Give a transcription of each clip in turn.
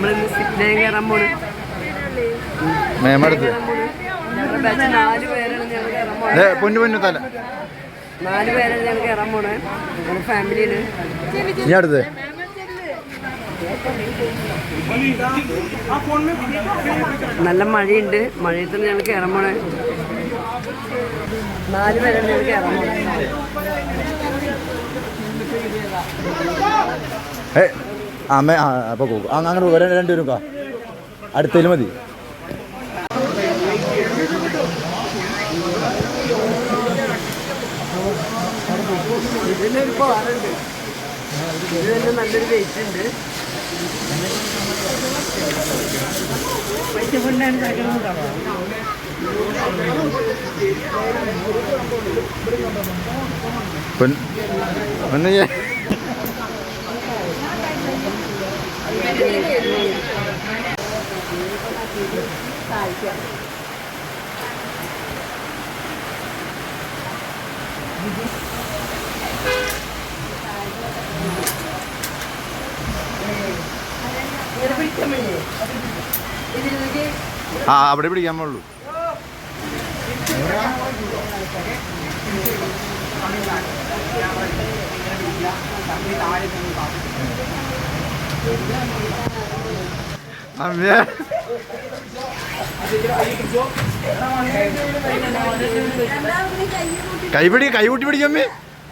നമ്മളിന്ന് സിപ്ലൈൻ കയറാൻ പോണ്. മേമടുത്ത്. നാല് പേരാണ് ഞങ്ങൾ കയറാൻ പോണത് പൊന്നു പൊന്നു തല. നാല് പേരാണ് ഞങ്ങൾ കയറാൻ പോണേ. അടുത്ത്. നല്ല മഴയുണ്ട്. മഴയത്ത് ഞങ്ങൾ കയറാൻ പോണേ. നാല് പേരാണ് ഞങ്ങൾ കയറാൻ പോണേ. അമ്മ ആ അപ്പൊ പോകും. അങ്ങനെ വരാൻ രണ്ട് രണ്ടുപേരും കാ അടുത്തതിൽ മതി. വെയിറ്റ് പൊന്നു ഞാൻ ആ അവിടെ പിടിക്കാൻ പാടുള്ളൂ. അമ്മേ കൈപിടി കൈകൂട്ടി പിടിക്കമ്മേ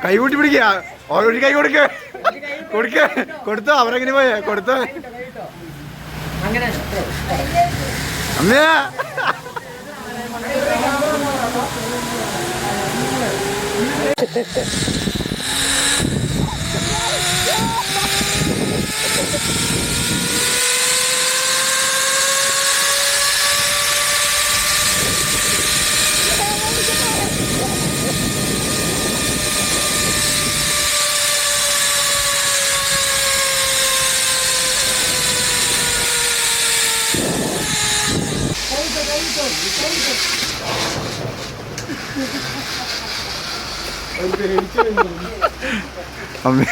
കൈകൂട്ടി പിടിക്ക. ഓരോരു കൈ കൊടുക്ക. കൊടുക്ക. കൊടുത്തോ അവരെങ്ങനെ പോയേ? കൊടുത്തോ. അമ്മേ. അമ്മേ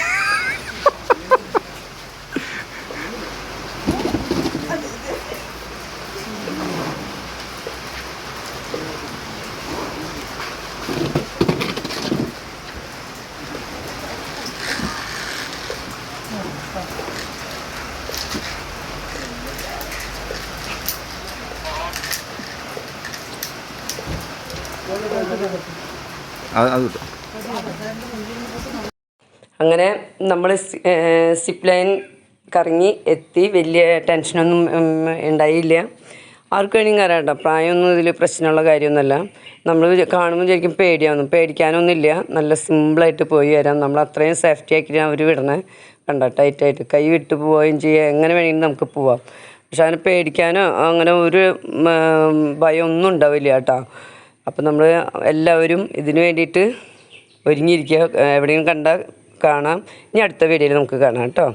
അത് അത് കിട്ടും അങ്ങനെ നമ്മൾ സിപ്പ് ലൈൻ കറങ്ങി എത്തി. വലിയ ടെൻഷനൊന്നും ഉണ്ടായില്ല. ആർക്ക് വേണമെങ്കിൽ കയറാം കേട്ടോ. പ്രായമൊന്നും ഇതിൽ പ്രശ്നമുള്ള കാര്യമൊന്നുമല്ല. നമ്മൾ കാണുമ്പോൾ ശരിക്കും പേടിയാവുന്നു. പേടിക്കാനൊന്നുമില്ല. നല്ല സിമ്പിളായിട്ട് പോയി വരാം. നമ്മൾ അത്രയും സേഫ്റ്റി ആക്കിയിട്ട് അവർ വിടണേ. കണ്ട? ടൈറ്റായിട്ട് കൈ വിട്ട് പോവുകയും ചെയ്യുക എങ്ങനെ വേണമെങ്കിലും നമുക്ക് പോവാം. പക്ഷെ അതിനെ പേടിക്കാനോ അങ്ങനെ ഒരു ഭയമൊന്നും ഉണ്ടാവില്ല കേട്ടോ. അപ്പം നമ്മൾ എല്ലാവരും ഇതിനു വേണ്ടിയിട്ട് ഒരുങ്ങിയിരിക്കുക. എവിടെയും കണ്ടാൽ കാണാം. ഇനി അടുത്ത വീഡിയോയിൽ നമുക്ക് കാണാം കേട്ടോ.